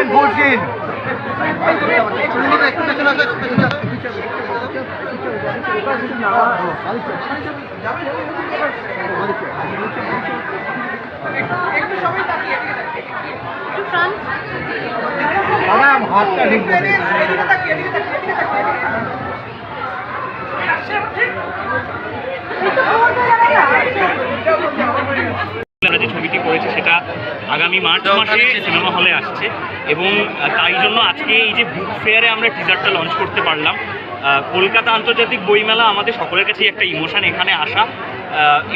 Scene ফুল scene বাবা হাতটা ঠিক করে আমরা যে ছবিটি করেছে সেটা আগামী মার্চ মাসে সিনেমা হলে আসছে। এবং তাই জন্য আজকে এই যে বুক ফেয়ারে আমরা টিজারটা লঞ্চ করতে পারলাম। কলকাতা আন্তর্জাতিক বইমেলা আমাদের সকলের কাছেই একটা ইমোশন এখানে আসা।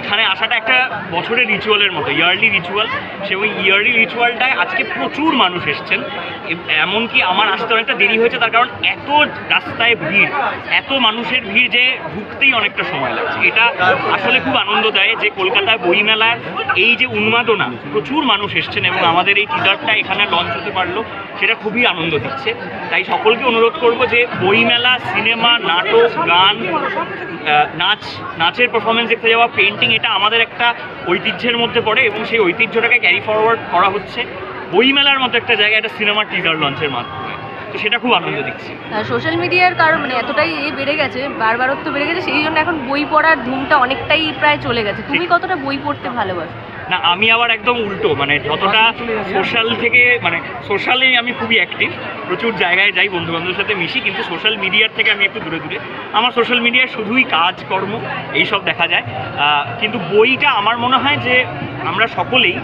এখানে আসাটা একটা বছরের রিচুয়ালের মতো ইয়ারলি রিচুয়াল সে ওই ইয়ারলি রিচুয়ালটায় আজকে প্রচুর মানুষ এসছেন। এমনকি আমার আসতে অনেকটা দেরি হয়েছে, তার কারণ এত রাস্তায় ভিড়, এত মানুষের ভিড় যে ঢুকতেই অনেকটা সময় লাগছে। এটা আসলে খুব আনন্দ দেয় যে কলকাতায় বইমেলার এই যে উন্মাদনা, প্রচুর মানুষ এসছেন এবং আমাদের এই টিজারটা এখানে লঞ্চ হতে পারল, সেটা খুবই আনন্দ দিচ্ছে। তাই সকলকে অনুরোধ করব যে বইমেলা, সিনেমা, নাটক, গান নাচ, নাচের পারফরমেন্স দেখতে যাওয়া পেন্টিং এটা আমাদের একটা ঐতিহ্যের মধ্যে পড়ে এবং সেই ঐতিহ্যটাকে ক্যারি ফরওয়ার্ড করা হচ্ছে। বইমেলার মতো একটা জায়গায় একটা সিনেমার টিজার লঞ্চের মাধ্যমে। তো সেটা খুব আনন্দ দিচ্ছে। সোশ্যাল মিডিয়ার কারণ মানে এতটাই এ বেড়ে গেছে বারবারত্ব বেড়ে গেছে সেই জন্য এখন বই পড়ার ধুমটা অনেকটাই প্রায় চলে গেছে। তুমি কতটা বই পড়তে ভালোবাসো? না, আমি আবার একদম উল্টো মানে যতটা সোশ্যাল থেকে মানে সোশ্যালে আমি খুবই অ্যাক্টিভ প্রচুর জায়গায় যাই বন্ধু বান্ধবের সাথে মিশি, কিন্তু সোশ্যাল মিডিয়ার থেকে আমি একটু দূরে দূরে। আমার সোশ্যাল মিডিয়ায় শুধুই কাজ, কর্ম এইসব দেখা যায়। কিন্তু বইটা আমার মনে হয় যে, আমরা সকলেই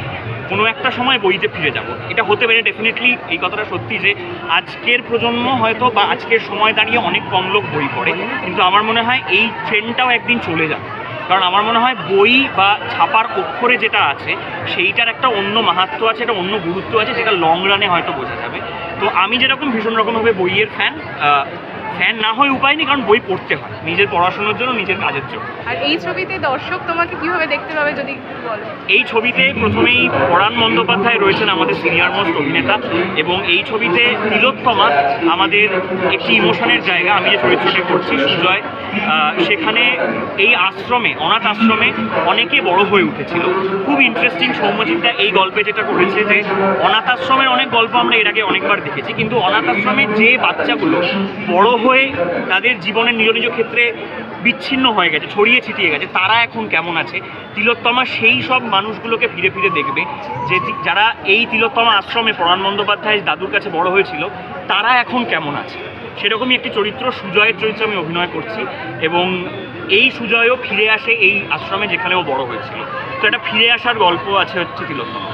কোনো একটা সময় বইতে ফিরে যাব। এটা হতে পারে ডেফিনেটলি এই কথাটা সত্যি যে, আজকের প্রজন্ম হয়তো বা আজকের সময় দাঁড়িয়ে অনেক কম লোক বই পড়ে, কিন্তু আমার মনে হয় এই ট্রেন্ডটাও একদিন চলে যাবে। কারণ আমার মনে হয় বই বা ছাপার অক্ষরে যেটা আছে, সেইটার একটা অন্য মাহাত্ম আছে, একটা অন্য গুরুত্ব আছে, যেটা লং রানে হয়তো বোঝা যাবে। তো আমি যেরকম ভীষণ রকমভাবে বইয়ের ফ্যান ফ্যান না হয় উপায় নেই, কারণ বই পড়তে হয়। নিজের পড়াশোনার জন্য নিজের কাজের জন্য। আর এই ছবিতে দর্শক তোমাকে কীভাবে দেখতে পাবে যদি বলো? এই ছবিতে প্রথমেই পরাণ বন্দ্যোপাধ্যায় রয়েছেন আমাদের সিনিয়র মোস্ট অভিনেতা এবং এই ছবিতে তিলোত্তমা আমাদের একটি ইমোশনের জায়গা। আমি যে চরিত্রটি করছি সুজয় সেখানে এই আশ্রমে অনাথ আশ্রমে অনেকে বড় হয়ে উঠেছিল। খুব ইন্টারেস্টিং সৌম্যজিৎদা এই গল্পে যেটা করেছে যে অনাথ আশ্রমের অনেক গল্প আমরা এর আগে অনেকবার দেখেছি কিন্তু অনাথ আশ্রমে যে বাচ্চাগুলো বড় হয়ে তাদের জীবনের নিজ নিজ ক্ষেত্রে বিচ্ছিন্ন হয়ে গেছে ছড়িয়ে ছিটিয়ে গেছে। তারা এখন কেমন আছে? তিলোত্তমা সেই সব মানুষগুলোকে ফিরে ফিরে দেখবে যে যারা এই তিলোত্তমা আশ্রমে পরাণ বন্দ্যোপাধ্যায় দাদুর কাছে বড় হয়েছিল তারা এখন কেমন আছে? সেরকমই একটি চরিত্র সুজয়ের চরিত্র আমি অভিনয় করছি এবং এই সুজয়ও ফিরে আসে এই আশ্রমে যেখানে ও বড় হয়েছিল। তো একটা ফিরে আসার গল্প আছে হচ্ছে Tilottama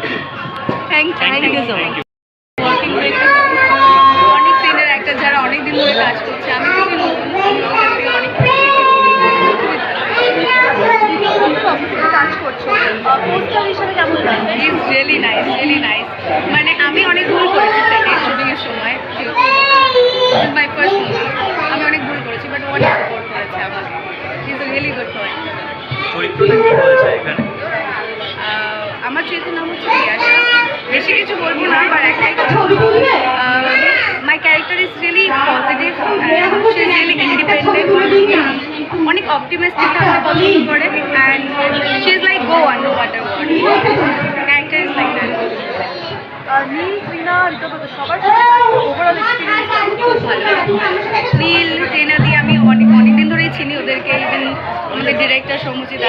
thank thank you so thank you working অনেক সিনের একটা যারা অনেক ধরে কাজ করছে আমি বলব না একটাই my character is really positive really independent অনেক অপটিমিস্টিক থাকতে পছন্দ করে and she is like go water character is like that Neel Trina Ritabrata সবার ওভারঅল এক্সপিরিয়েন্স নীল ট্রেনা দিয়ে আমি অনেক অনেক দিন ধরেই চিনি ওদেরকে ইভেন আমাদের ডিরেক্টর সৌমুচি দা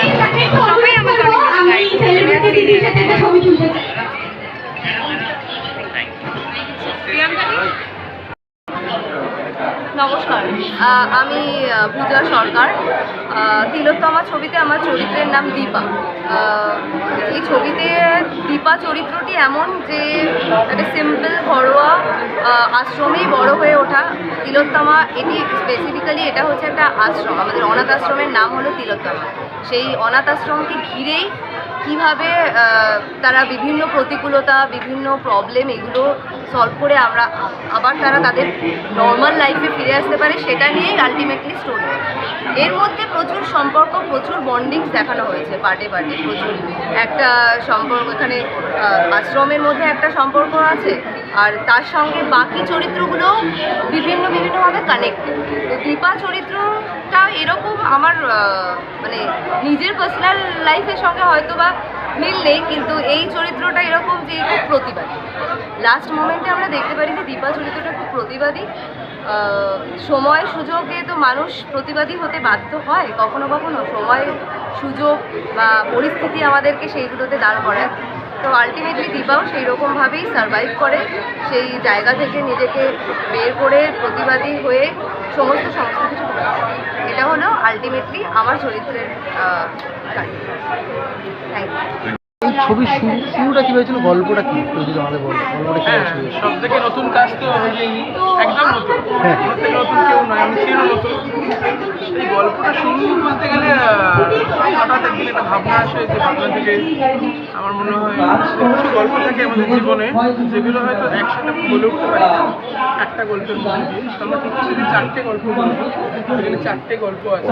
সবাই আমাকে অনেক বেশি গাইড নমস্কার। আমি পূজা সরকার। তিলোত্তমা ছবিতে আমার চরিত্রের নাম দীপা। এই ছবিতে দীপা চরিত্রটি এমন যে, একটা সিম্পল ঘরোয়া আশ্রমেই বড় হয়ে ওঠা। তিলোত্তমা, এটি স্পেসিফিক্যালি এটা হচ্ছে একটা আশ্রম। আমাদের অনাথ আশ্রমের নাম হলো তিলোত্তমা। সেই অনাথ আশ্রমকে ঘিরেই কীভাবে তারা বিভিন্ন প্রতিকূলতা, বিভিন্ন প্রবলেম এগুলো সলভ করে আমরা আবার তারা তাদের নর্মাল লাইফে ফিরে আসতে পারে, সেটা নিয়েই আলটিমেটলি স্টোরি এর মধ্যে প্রচুর সম্পর্ক, প্রচুর বন্ডিংস দেখানো হয়েছে পার্টে পার্টে প্রচুর। একটা সম্পর্ক, এখানে আশ্রমের মধ্যে একটা সম্পর্ক আছে, আর তার সঙ্গে বাকি চরিত্রগুলো বিভিন্ন, বিভিন্নভাবে কানেক্টেড তো দীপা চরিত্রটা এরকম আমার মানে নিজের পার্সোনাল লাইফের সঙ্গে হয়তো বা মিল নেই, কিন্তু এই চরিত্রটা এরকম যে খুব প্রতিবাদী। লাস্ট মোমেন্টে আমরা দেখতে পারি যে দীপা চরিত্রটা খুব প্রতিবাদী। সময় সুযোগে তো মানুষ প্রতিবাদী হতে বাধ্য হয়, কখনো কখনো সময় সুযোগ বা পরিস্থিতি আমাদেরকে সেইগুলোতে দাঁড় করায়। তো আলটিমেটলি দীপাও সেই রকমভাবেই সার্ভাইভ করে, সেই জায়গা থেকে নিজেকে বের করে প্রতিবাদী হয়ে সমস্ত সমস্ত কিছু এটা হলো আলটিমেটলি আমার চরিত্রের থ্যাংক ইউ এই ছবির শুরু শুরুটা কি হয়েছিল গল্পটা কি যদি আমাদের বলো গল্পটা কি হ্যাঁ শুরু হয়েছিল? সব থেকে নতুন কাজ তো একদম নতুন হ্যাঁ। আমার নতুন কেউ নয় আমি ছিল নতুন এই গল্পটা শুরু বলতে গেলে হঠাৎ একদিন একটা ভাবনা আসে যে ভাবনা থেকে আমার মনে হয় কিছু গল্প থাকে আমাদের জীবনে যেগুলো হয়তো একসাথে বলে উঠতে পারি। একটা গল্পের মধ্যে আমরা ঠিক চারটে গল্প বলব চারটে গল্প আছে